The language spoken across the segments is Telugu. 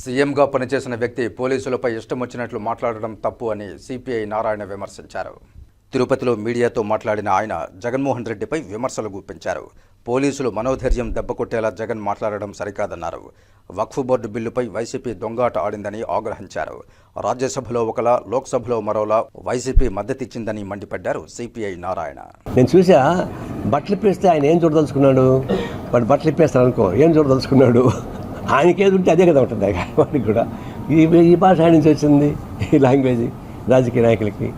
సీఎంగా పనిచేసిన వ్యక్తి పోలీసులపై ఇష్టం వచ్చినట్లు మాట్లాడడం తప్పు అని సిపిఐ నారాయణ విమర్శించారు. తిరుపతిలో మీడియాతో మాట్లాడిన ఆయన జగన్మోహన్ రెడ్డిపై విమర్శలు గుప్పించారు. పోలీసులు మనోధైర్యం దెబ్బకొట్టేలా జగన్ మాట్లాడడం సరికాదన్నారు. వక్ఫ్ బోర్డు బిల్లుపై వైసీపీ దొంగాట ఆడిందని ఆగ్రహించారు. రాజ్యసభలో ఒకలా లోక్సభలో మరోలా వైసీపీ మద్దతిచ్చిందని మండిపడ్డారు సిపిఐ నారాయణ. నేను చూసా బట్టలు ఇప్పేస్తే ఆయన ఏం చూడదలుచుకున్నాడు? వాడు బట్టలు ఇప్పేస్తాడు అనుకో ఏం చూడదలుచుకున్నాడు? ఆయనకి ఏది ఉంటే అదే కదా ఉంటుంది. వాడికి కూడా. ఈ ఈ భాష ఆయన నుంచి వచ్చింది ఈ లాంగ్వేజ్ రాజకీయ నాయకులకి.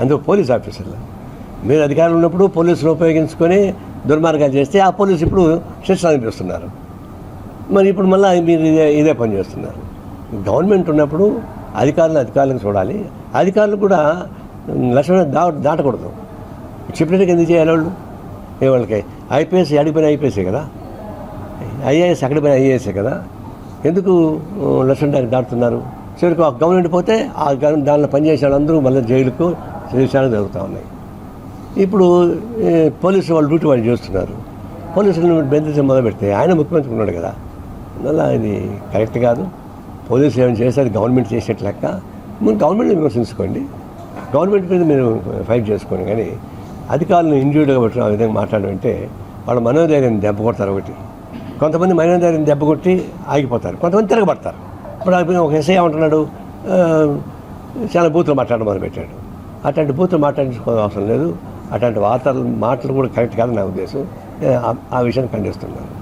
అందులో పోలీస్ ఆఫీసర్లు. మీరు అధికారులు ఉన్నప్పుడు పోలీసులు ఉపయోగించుకొని దుర్మార్గాలు చేస్తే ఆ పోలీసు ఇప్పుడు శిక్ష అనిపిస్తున్నారు మరి ఇప్పుడు మళ్ళీ మీరు ఇదే ఇదే పని చేస్తున్నారు. గవర్నమెంట్ ఉన్నప్పుడు అధికారులు అధికారులను చూడాలి. అధికారులు కూడా లక్ష్మణ దా దాటకూడదు. చెప్పినట్టుగా ఎందుకు చేయాలి వాళ్ళు? ఏ వాళ్ళకి? ఐపీఎస్ అడిగిపోయిన ఐపీఎస్ఏ కదా? ఐఏఎస్ అక్కడ పోయిన ఐఏఎస్ఏ కదా? ఎందుకు లక్ష్మణ దానికి దాటుతున్నారు? చివరికి ఆ గవర్నమెంట్ పోతే ఆ గవ- దానిలో పనిచేసే వాళ్ళందరూ మళ్ళీ జైలుకు విషయాలు జరుగుతూ ఉన్నాయి. ఇప్పుడు పోలీసు వాళ్ళు డ్యూటీ వాళ్ళు చేస్తున్నారు. పోలీసులను బెదిరించడం మొదలు పెడితే ఆయన ముఖ్యమంత్రి ఉన్నాడు కదా? అందువల్ల ఇది కరెక్ట్ కాదు. పోలీసులు ఏమైనా చేస్తే అది గవర్నమెంట్ చేసేట్ లెక్క. మీరు గవర్నమెంట్ విమర్శించుకోండి. గవర్నమెంట్ మీద మీరు ఫైట్ చేసుకోండి. కానీ అధికారులను ఇండివిజువల్గా పెట్టడం ఆ విధంగా మాట్లాడమంటే వాళ్ళ మనోధైర్యం దెబ్బ కొడతారు ఒకటి. కొంతమంది మనోధైర్యం దెబ్బ కొట్టి ఆగిపోతారు. కొంతమంది తిరగబడతారు. ఇప్పుడు ఒక ఎస్ఐ ఏమంటున్నాడు? చాలా బూతులు మాట్లాడడం మొదలుపెట్టాడు. అట్లాంటి బూతులు మాట్లాడించుకోవడం అవసరం లేదు. అట్లాంటి వార్తలు మాటలు కూడా కరెక్ట్ కాదు నా ఉద్దేశం. ఆ- ఆ విషయాన్ని ఖండిస్తున్నాను.